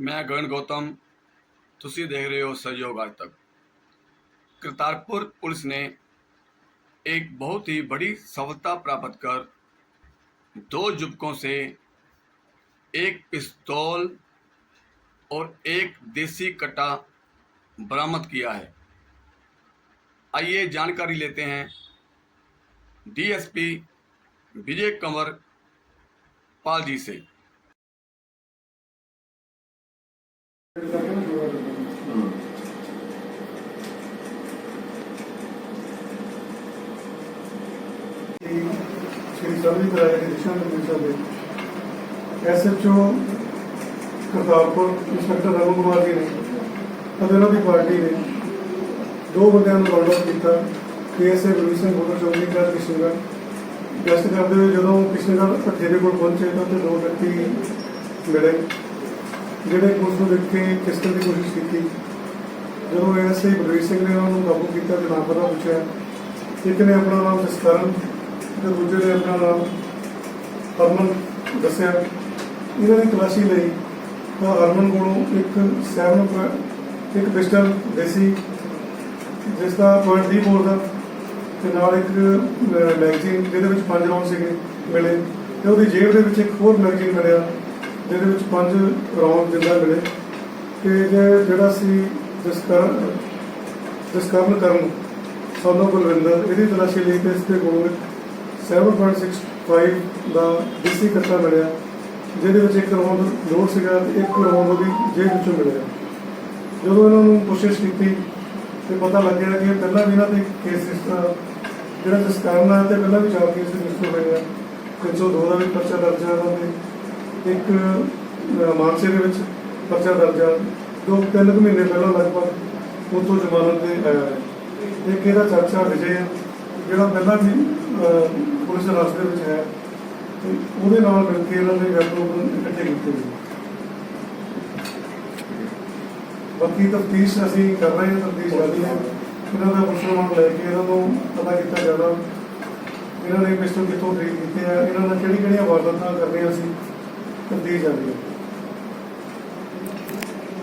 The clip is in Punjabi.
ਮੈਂ ਗਗਨ ਗੌਤਮ ਤੁਸੀਂ ਦੇਖ रहे हो सहयोग आज तक करतारपुर पुलिस ने एक बहुत ही बड़ी सफलता प्राप्त कर दो युवकों से एक पिस्तौल और एक देसी कट्टा बरामद किया है आइए जानकारी लेते हैं डीएसपी विजय कंवर पाल जी से ਸ਼੍ਰੀ ਸਰਵੀ ਕਰਾਏ ਦੇ ਦਿਸ਼ਾ ਨਿਰਦੇਸ਼ਾਂ ਦੇ ਐਸਐਚਓ ਕਰਤਾਰਪੁਰ ਇੰਸਪੈਕਟਰ ਰਮਨ ਕੁਮਾਰ ਜੀ ਨੇ ਅਤੇ ਉਹਨਾਂ ਦੀ ਪਾਰਟੀ ਨੇ ਦੋ ਬੰਦਿਆਂ ਨੂੰ ਕਾਰਡਰ ਕੀਤਾ। ਕੇਐਸਏ ਬਲਵੀਰ ਸਿੰਘ ਬੋਲਰ ਚੌਂਕੀ ਦਾ ਕਿਸ਼ਨਗੜ੍ਹ। ਗਸ਼ਤ ਕਰਦੇ ਹੋਏ ਜਦੋਂ ਕਿਸ਼ਨਗੜ੍ਹ ਭੱਠੇ ਦੇ ਕੋਲ ਪਹੁੰਚੇ ਤਾਂ ਉੱਥੇ ਦੋ ਵਿਅਕਤੀ ਮਿਲੇ। ਜਿਹੜੇ ਪੁਲਿਸ ਨੂੰ ਦੇਖ ਕੇ ਖਿਸਕਣ ਦੀ ਕੋਸ਼ਿਸ਼ ਕੀਤੀ। ਜਦੋਂ ਐਸਏ ਬਲਵੀਰ ਸਿੰਘ ਨੇ ਉਹਨਾਂ ਨੂੰ ਕਾਬੂ ਕੀਤਾ ਤੇ ਨਾਮ ਪਤਾ ਪੁੱਛਿਆ, ਇੱਕ ਨੇ ਆਪਣਾ ਨਾਮ ਜਸਕਰਨ ਤੇ ਦੂਜੇ ਨੇ ਆਪਣਾ ਨਾਮ ਹਰਮਨ ਦੱਸਿਆ। ਇਹਨਾਂ ਦੀ ਤਲਾਸ਼ੀ ਲਈ ਤਾਂ ਹਰਮਨ ਕੋਲੋਂ ਇੱਕ ਸੈਵਨ ਇੱਕ ਪਿਸਟਲ ਦੇਸੀ, ਜਿਸ ਦਾ ਪੁਆਇੰਟ ਦੀ ਬੋਰ ਦਾ ਤੇ ਨਾਲ ਇੱਕ ਮੈਗਜ਼ੀਨ ਜਿਹਦੇ ਵਿੱਚ ਪੰਜ ਰਾਉਂਡ ਸੀਗੇ ਮਿਲੇ ਤੇ ਉਹਦੀ ਜੇਬ ਦੇ ਵਿੱਚ ਇੱਕ ਹੋਰ ਮੈਗਜ਼ੀਨ ਮਿਲਿਆ। ਜਿਹਦੇ ਵਿੱਚ ਪੰਜ ਰਾਉਂਡ ਜਿੰਦਾ ਮਿਲੇ। ਤੇ ਜਿਹੜਾ ਸੀ ਜਿਸ ਕਰਨ ਜਿਸ ਕਾਰਨ ਕਰਨ ਸਾਨੂੰ ਬਲਵਿੰਦਰ, ਇਹਦੀ ਤਲਾਸ਼ੀ ਲਈ ਤੇ ਇਸ ਦੇ ਕੋਲ 7.65 ਦਾ ਦੇਸੀ ਕੱਟਾ ਮਿਲਿਆ, ਜਿਹਦੇ ਵਿੱਚ ਇੱਕ ਰੌਂਦ ਲੋਡ ਸੀਗਾ ਤੇ ਇੱਕ ਰੌਂਦ ਉਹਦੀ ਜੇਬ ਵਿੱਚੋਂ ਮਿਲਿਆ। ਜਦੋਂ ਇਹਨਾਂ ਨੂੰ ਕੋਸ਼ਿਸ਼ ਕੀਤੀ ਤੇ ਪਤਾ ਲੱਗਿਆ ਕਿ ਪਹਿਲਾਂ ਵੀ ਇਹਨਾਂ ਦੇ ਕੇਸ ਇਸ ਤਰ੍ਹਾਂ, ਜਿਹੜਾ ਜਿਸ ਕਾਰਨ ਆ ਤੇ ਪਹਿਲਾਂ ਵੀ ਚਾਰ ਕੇਸ ਰਜਿਸਟਰ ਹੋਏ ਆ। 302 ਦਾ ਵੀ ਪਰਚਾ ਦਰਜ ਹੈ ਉਹਨਾਂ ਦੇ। ਇੱਕ ਮਾਨਸੇ ਦੇ ਵਿੱਚ ਪਰਚਾ ਦਰਜ ਹੈ ਦੋ, ਤਿੰਨ ਕੁ ਮਹੀਨੇ ਪਹਿਲਾਂ ਲਗਭਗ ਉਹ ਤੋਂ ਜ਼ਮਾਨਤ ਤੇ ਆਇਆ ਹੈ। ਇੱਕ ਇਹਦਾ ਚਾਚਾ ਵਿਜੇ ਆ, ਜਿਹੜਾ ਪਹਿਲਾਂ ਵੀ ਪੁਲਿਸ ਹਿਰਾਸਤ ਦੇ ਵਿੱਚ ਹੈ। ਤੇ ਉਹਦੇ ਨਾਲ ਮਿਲ ਕੇ ਇਹਨਾਂ ਨੇ ਵੈਪਨ ਇਕੱਠੇ ਕੀਤੇ ਨੇ ਬਾਕੀ ਤਫਤੀਸ਼ ਅਸੀਂ ਕਰ ਰਹੇ ਹਾਂ, ਤਫਤੀਸ਼ ਜਾਰੀ ਹੈ। ਇਹਨਾਂ ਦਾ ਪੁੱਛਣ ਲੈ ਕੇ ਇਹਨਾਂ ਨੂੰ ਪਤਾ ਕੀਤਾ ਜਾਣਾ। ਇਹਨਾਂ ਨੇ ਪਿਸਟਲ ਕਿੱਥੋਂ ਖਰੀਦ ਕੀਤੇ ਆ, ਇਹਨਾਂ ਨਾਲ ਕਿਹੜੀ ਕਿਹੜੀਆਂ ਵਾਰਦਾਤਾਂ ਕਰਨੀਆਂ ਸੀ। ਤਫਤੀਸ਼ ਜਾਂਦੀ ਹੈ।